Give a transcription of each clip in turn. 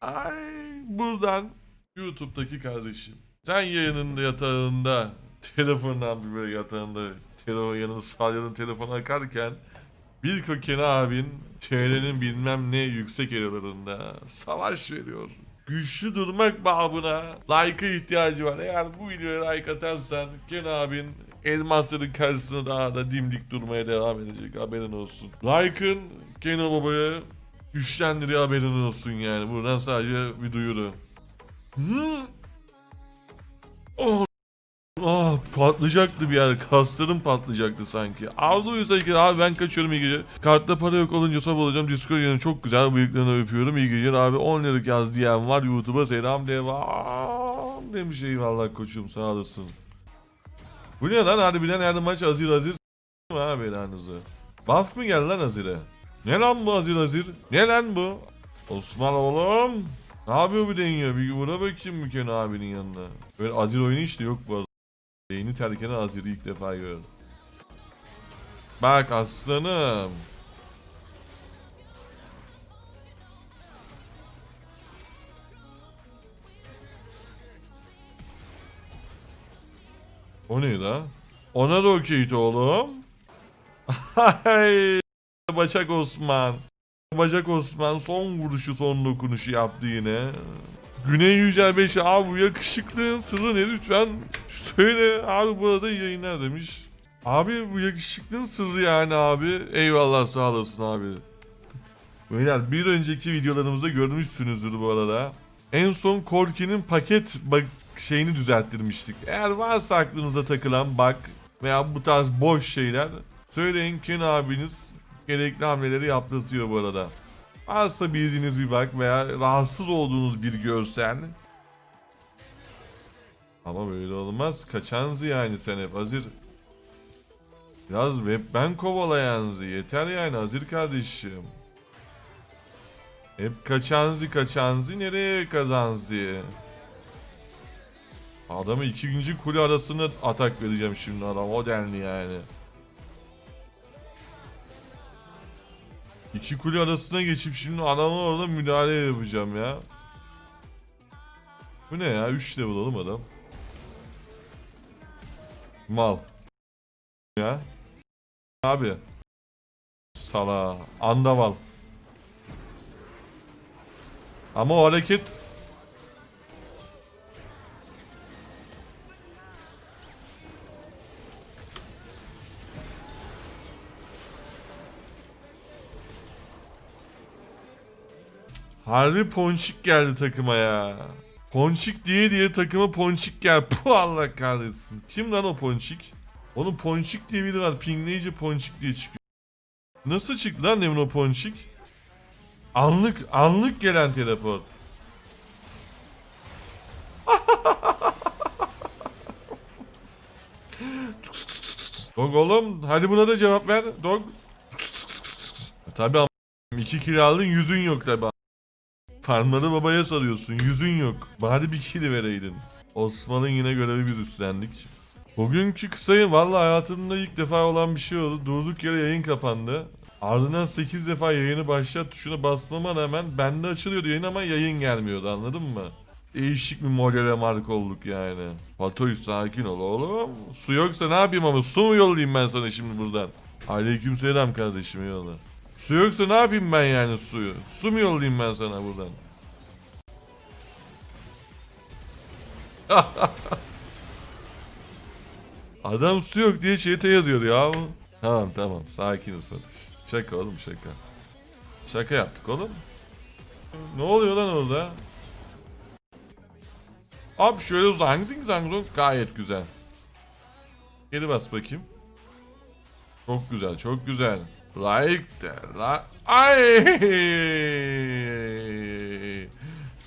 Ay buradan YouTube'daki kardeşim. Sen yayınında yatağında telefondan bir böyle yatağında telefon yanında salyanın telefonu akarken bir kökeni abin TR'nin bilmem ne yüksek eralarında savaş veriyor. Güçlü durmak babına like'a ihtiyacı var. Eğer bu videoya like atarsan Ken abin elmasların karşısında daha da dimdik durmaya devam edecek haberin olsun. Like'ın Ken babaya güçlendiriyor haberin olsun yani. Buradan sadece bir duyuru. Hmm. Oh. Ah patlayacaktı bir yer. Kaslarım patlayacaktı sanki. Arda Uyuz'a abi ben kaçıyorum iyi geceler. Kartta para yok olunca sab olacağım. Discord yayını çok güzel. Bıyıklarını öpüyorum. İyi geceler abi. 10 liralık yaz diyen var. YouTube'a selam devam. Demiş eyvallah koçum sağ olasın. Bu ne lan harbiden her maç Azir Azir s**tim ha belanızı. Buff mı geldi lan Azir'e? Ne lan bu Azir Azir? Ne lan bu? Osman oğlum. Ne yapıyor bu deniyor? Bir vura bakayım Müken abinin yanına. Böyle Azir oyunu işte yok bu arada. Beyni terkene Azir'i ilk defa gördüm. Bak aslanım. O ne la? Ona da okeydi oğlum. Hay Bacak Osman. Bacak Osman son vuruşu son dokunuşu yaptı yine. Güney Yücel 5 abi yakışıklığın sırrı ne lütfen söyle abi burada yayınlar demiş. Abi bu yakışıklığın sırrı yani abi. Eyvallah sağ olasın abi. Beyler bir önceki videolarımızda görmüşsünüzdür bu arada. En son Korki'nin paket bak şeyini düzelttirmiştik. Eğer varsa aklınıza takılan bak veya bu tarz boş şeyler söyleyin Ken abiniz gerekli hamleleri yaptırtıyor bu arada. Varsa bildiğiniz bir bak veya rahatsız olduğunuz bir görsel. Ama böyle olmaz. Kaçanzı yani sen hep Azir. Biraz hep ben kovalayanzı. Yeter yani Azir kardeşim. Hep kaçanzı kaçanzı nereye kazanzı? Adamı ikinci kule arasına atak vereceğim şimdi adam o denli yani. İki kule arasına geçip şimdi adama orada müdahale yapacağım ya. Bu ne ya? 3 level oğlum adam. Mal. Ya. Abi. Sala. Andaval. Ama o hareket Harbi ponçik geldi takıma ya. Ponçik diye diye takıma ponçik gel. Puh Allah kahretsin. Kim lan o ponçik? Onun ponçik diye biri var. Pingleyici ponçik diye çıkıyor. Nasıl çıktı lan demin o ponçik? Anlık anlık gelen teleport. Dog oğlum hadi buna da cevap ver. Dog. Tabi ama 2 kilo aldın yüzün yok tabi. Farmları babaya sarıyorsun. Yüzün yok. Bari bir kili vereydin. Osman'ın yine görevi biz üstlendik. Bugünkü kısayı valla hayatımda ilk defa olan bir şey oldu. Durduk yere yayın kapandı. Ardından 8 defa yayını başlat tuşuna basmama rağmen bende açılıyordu yayın ama yayın gelmiyordu anladın mı? Değişik bir modele marka olduk yani. Fatoy sakin ol oğlum. Su yoksa ne yapayım ama su mu yollayayım ben sana şimdi buradan? Aleyküm selam kardeşim eyvallah. Su yoksa ne yapayım ben yani suyu? Su mu yollayayım ben sana buradan? Adam su yok diye çete yazıyor ya. Tamam tamam sakiniz Fatih. Şaka oğlum şaka. Şaka yaptık oğlum. Ne oluyor lan orada? Abi şöyle zang zing zang zong gayet güzel. Geri bas bakayım. Çok güzel çok güzel. Like de la ay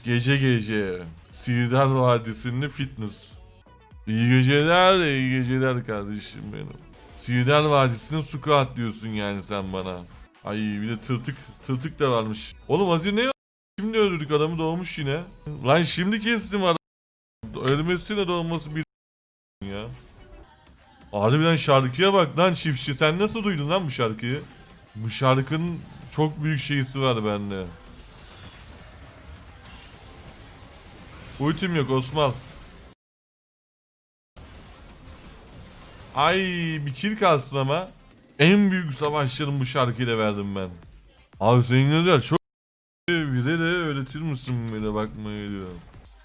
gece gece Sirdar Vadisi'nde fitness. İyi geceler iyi geceler kardeşim benim. Sirdar Vadisi'ne squat diyorsun yani sen bana. Ay bir de tırtık tırtık da varmış. Oğlum Azir ne? Şimdi öldürdük adamı doğmuş yine. Lan şimdi kestim adam. Ölmesiyle doğması bir ya. Harbiden şarkıya bak lan çiftçi. Sen nasıl duydun lan bu şarkıyı? Bu şarkının çok büyük şeysi var bende. Ultim yok Osman. Ay bir kill kalsın ama. En büyük savaşlarım bu şarkıyla verdim ben. Abi senin güzel çok bize de öğretir misin böyle bakmayı diyor.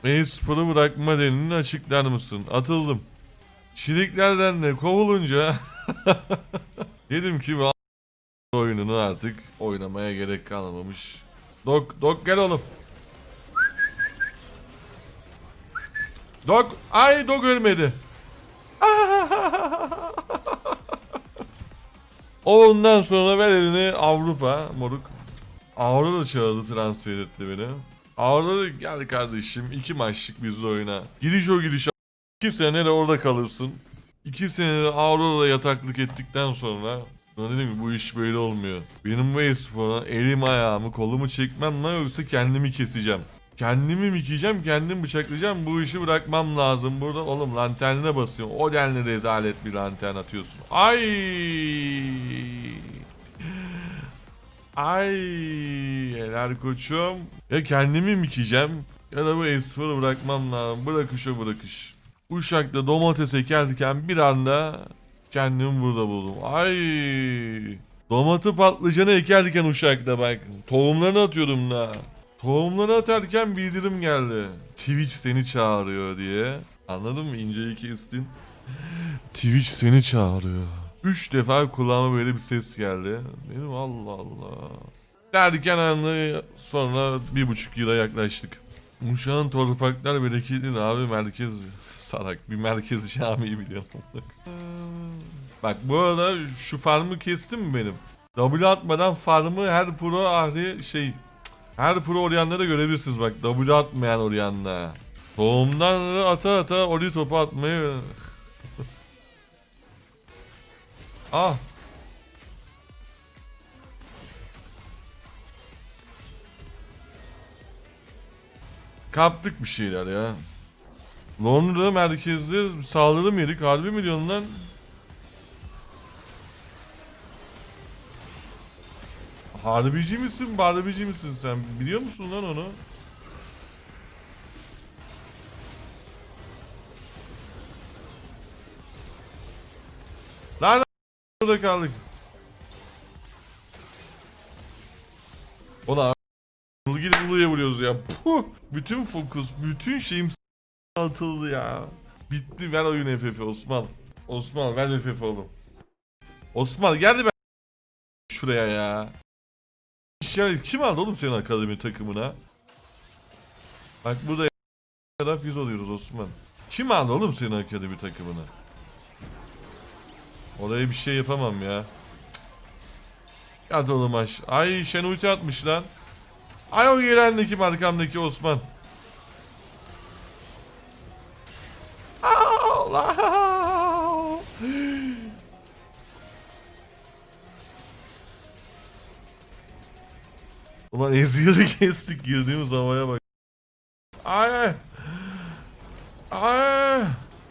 E-sporu bırakma denilini açıklar mısın? Atıldım. Çiliklerden de kovulunca dedim ki oyununu artık oynamaya gerek kalmamış. Dok, Dok gel oğlum. Dok, ay Dok ölmedi. Ondan sonra ver elini Avrupa moruk. Avrupa da çağırdı transfer etti beni. Avrupa gel kardeşim iki maçlık bizle oyna. Giriş o giriş. İki sene de orada kalırsın. İki sene Aurora'da yataklık ettikten sonra Sonra dedim ki bu iş böyle olmuyor. Benim bu espora elim ayağımı kolumu çekmem lan yoksa kendimi keseceğim. Kendimi mikeceğim, kendim bıçaklayacağım. Bu işi bırakmam lazım. Burada oğlum lanternine basıyorum. O denli rezalet bir lantern atıyorsun. Ay! Ay! Helal koçum. Ya kendimi mikeceğim ya da bu esporu bırakmam lazım. Bırakışa bırakış. Uşak'ta domates ekerken bir anda kendimi burada buldum. Ay! Domatı patlıcanı ekerken Uşak'ta bak. Tohumlarını atıyordum da. Tohumları atarken bildirim geldi. Twitch seni çağırıyor diye. Anladın mı? İnceyi kestin. Twitch seni çağırıyor. Üç defa kulağıma böyle bir ses geldi. Dedim Allah Allah. Derken anlı sonra bir buçuk yıla yaklaştık. Uşağın torpaklar bereketli abi merkez salak bir merkez camiyi biliyorum. Bak bu arada şu farmı kestim mi benim? W atmadan farmı her pro ahri şey her pro oryanlara görebilirsiniz bak W atmayan oryanla. Tohumdan ata ata ori topu atmayı Ah Kaptık bir şeyler ya. Londra merkezde saldırı mı yedik? Harbi mi diyorsun lan? Harbici misin, barbici misin sen? Biliyor musun lan onu? Lan burada kaldık. Ona Ulu gidip uluya vuruyoruz ya. Puh! Bütün fokus, bütün şeyim atıldı ya. Bitti ver oyun FF Osman. Osman ver FF oğlum. Osman geldi ben şuraya ya. İşler kim aldı oğlum senin akademi takımına? Bak burada taraf biz oluyoruz Osman. Kim aldı oğlum senin akademi takımına? Oraya bir şey yapamam ya. Hadi oğlum aş. Ay Şen ulti atmış lan. Ay o gelendeki arkamdaki Osman. Allah. Ulan eziyeli kestik girdiğimiz havaya bak. Ay. Ay.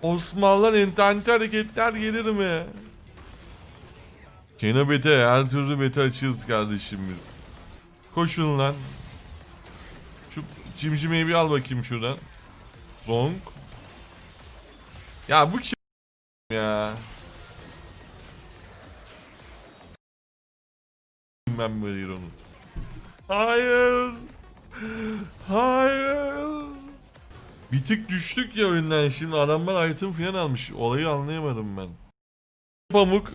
Osmanlılar internette hareketler gelir mi? Kena bete her türlü bete açığız kardeşimiz. Koşun lan. Şu cimcimeyi bir al bakayım şuradan. Zonk. Ya bu kim ya? Ben böyle onu. Hayır. Hayır. Bir tık düştük ya oyundan şimdi adamlar item falan almış. Olayı anlayamadım ben. Pamuk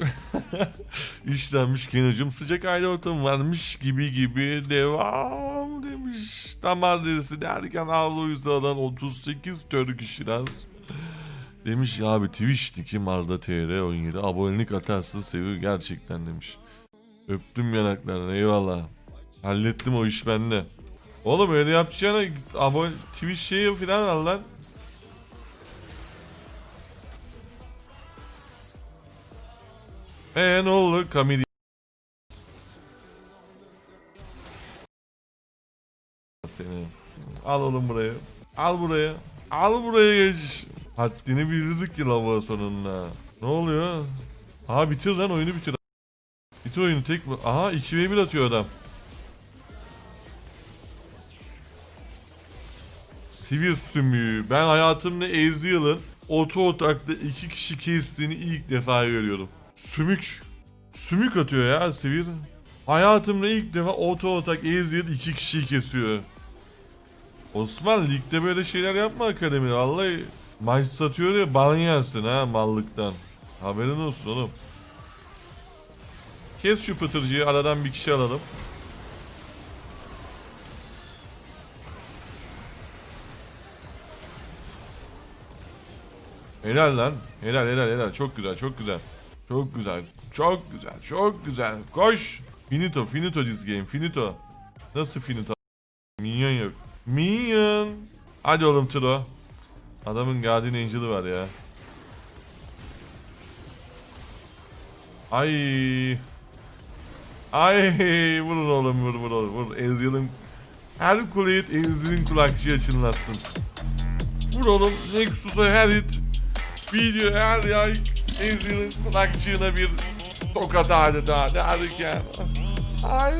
işlenmiş kenocum sıcak aile ortamı varmış gibi gibi devam demiş. Damar derisi derken Arlo Yüzağ'dan 38 Türk işiraz. Demiş ya abi Twitch'teki Marda TR 17 abonelik atarsın seviyor gerçekten demiş. Öptüm yanaklarına eyvallah. Hallettim o iş bende. Oğlum öyle yapacağına abone Twitch şeyi falan al lan. Eee ne oldu? Kamil seni. Al oğlum buraya. Al buraya. Al buraya geç. Haddini bildirdik ki lava sonunda. Ne oluyor? Aha bitir lan oyunu bitir. Bitir oyunu tek bu. Aha 2v1 atıyor adam. Sivir sümüğü. Ben hayatımda Ezreal'ın oto otakta iki kişi kestiğini ilk defa görüyorum. Sümük. Sümük atıyor ya Sivir. Hayatımda ilk defa oto otak Ezreal iki kişiyi kesiyor. Osman ligde böyle şeyler yapma akademi. Vallahi maç satıyor ya ban yersin ha mallıktan. Haberin olsun oğlum. Kes şu pıtırcıyı aradan bir kişi alalım. Helal lan. Helal helal helal. Çok güzel çok güzel. Çok güzel. Çok güzel. Çok güzel. Koş. Finito. Finito this game. Finito. Nasıl finito? Minyon yok. Minyon. Hadi oğlum Tro. Adamın Guardian Angel'ı var ya. Ay. Ay vurun oğlum vur vur oğlum vur. Ezreal'ın her kule hit Ezreal'in kulakçığı açınlasın. Vur oğlum Nexus'a her hit. Video her yay Ezreal'in kulakçığına bir tokat adeta derken. Ay.